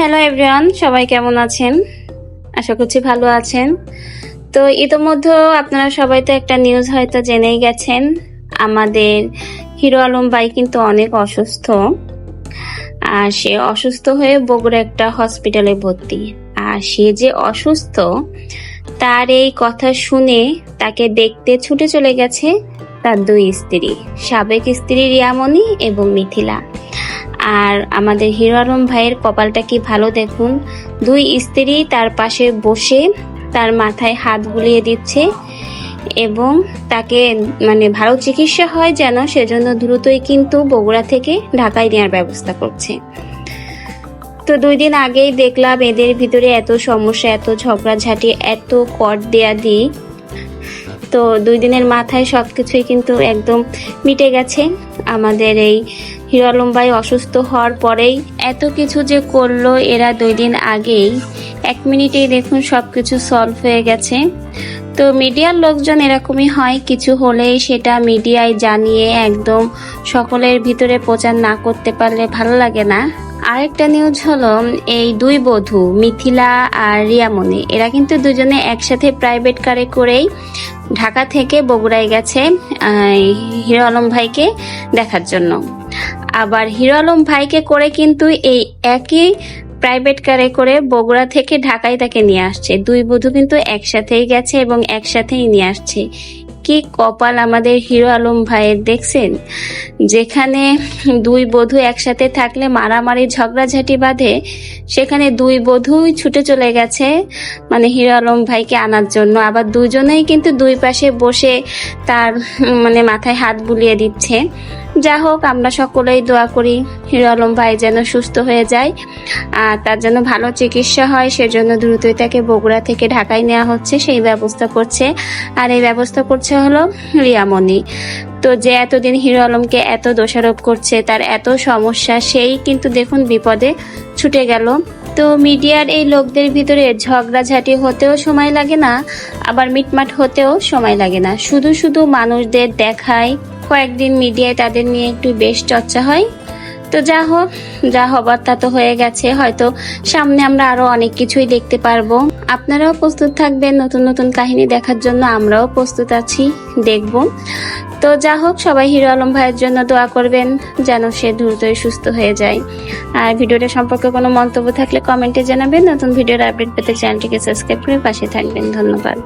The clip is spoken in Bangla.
হ্যালো এভরিওয়ান সবাই কেমন আছেন? আশা করছি ভালো আছেন। তো ইতোমধ্যে আপনারা সবাই তো একটা নিউজ হয়তো জেনেই গেছেন। আমাদের হিরো আলম ভাই কিন্তু অনেক অসুস্থ। আর সে অসুস্থ হয়ে বগুড়া একটা হসপিটালে ভর্তি। আর সে যে অসুস্থ, তার এই কথা শুনে তাকে দেখতে ছুটে চলে গেছে তার দুই স্ত্রী, সাবেক স্ত্রী রিয়ামণি এবং মিথিলা। আর আমাদের হিরো আলম ভাইয়ের কপালটা কি ভালো দেখুন? দুই স্ত্রী তার পাশে বসে তার মাথায় হাত বুলিয়ে দিচ্ছে এবং তাকে মানে ভালো চিকিৎসা হয় যেন সেজন্য দ্রুতই কিন্তু বগুড়া থেকে ঢাকায় নেওয়ার ব্যবস্থা করছে। তো দুই দিন আগেই দেখলাম এদের ভিতরে এত সমস্যা, এত ঝগড়াঝাটি, এত কট দেয়া দিই তো দুই দিনের মাথায় সব কিছুই কিন্তু একদম মিটে গেছে। আমাদের এই হিরো আলম ভাই অসুস্থ হওয়ার পরেই এত কিছু যে করল এরা দুই দিন আগেই। এক মিনিটেই দেখুন সব কিছু সলভ হয়ে গেছে। তো মিডিয়ার লোকজন এরকমই হয়, কিছু হলেই সেটা মিডিয়ায় জানিয়ে একদম সকলের ভিতরে প্রচার না করতে পারলে ভালো লাগে না। আরেকটা নিউজ হলো, এই দুই বধূ মিথিলা আর রিয়ামণি, এরা কিন্তু দুজনে একসাথে প্রাইভেট কারে করেই ঢাকা থেকে বগুড়ায় গেছে হিরো আলম ভাইকে দেখার জন্য। আবার হিরো আলম ভাইকে করে কিন্তু এই একই প্রাইভেট কারে করে বগুড়া থেকে ঢাকায় তাকে নিয়ে আসছে। দুই বধূ কিন্তু একসাথেই গেছে এবং একসাথেই নিয়ে আসছে। কি কপাল আমাদের হিরো আলম ভাইয়ের দেখছেন? যেখানে দুই বধু একসাথে থাকলে মারামারি, ঝগড়াঝাটি বাঁধে, সেখানে দুই বধুই ছুটে চলে গেছে মানে হিরো আলম ভাইকে আনার জন্য। আবার দুজনেই কিন্তু দুই পাশে বসে তার মানে মাথায় হাত বুলিয়ে দিচ্ছে। যা হোক, আমরা সকলেই দোয়া করি, হিরো আলম ভাই যেন সুস্থ হয়ে যায়, আর তার জন্য ভালো চিকিৎসা হয়, সেজন্য দ্রুতই তাকে বগুড়া থেকে ঢাকায় নেওয়া হচ্ছে, সেই ব্যবস্থা করছে। আর এই ব্যবস্থা করছে হলো রিয়ামণি। তো যে এতদিন হিরো আলমকে এত দোষারোপ করছে, তার এত সমস্যা, সেই কিন্তু দেখুন বিপদে ছুটে গেল। তো মিডিয়ার এই লোকদের ভিতরে ঝগড়াঝাটি হতেও সময় লাগে না, আবার মিটমাট হতেও সময় লাগে না। শুধু শুধু মানুষদের দেখায় কয়েকদিন মিডিয়ায় তাদের নিয়ে একটু বেশ চর্চা হয়। তো যা হোক, যা হবার তা তো হয়ে গেছে। হয়তো সামনে আমরা আরও অনেক কিছুই দেখতে পারব। আপনারাও প্রস্তুত থাকবেন নতুন নতুন কাহিনী দেখার জন্য। আমরাও প্রস্তুত আছি, দেখব। তো যা হোক, সবাই হিরো আলম ভাইয়ের জন্য দোয়া করবেন যেন সে দ্রুতই সুস্থ হয়ে যায়। আর ভিডিওটা সম্পর্কে কোনো মন্তব্য থাকলে কমেন্টে জানাবেন। নতুন ভিডিওর আপডেট পেতে চ্যানেলটিকে সাবস্ক্রাইব করে পাশে থাকবেন। ধন্যবাদ।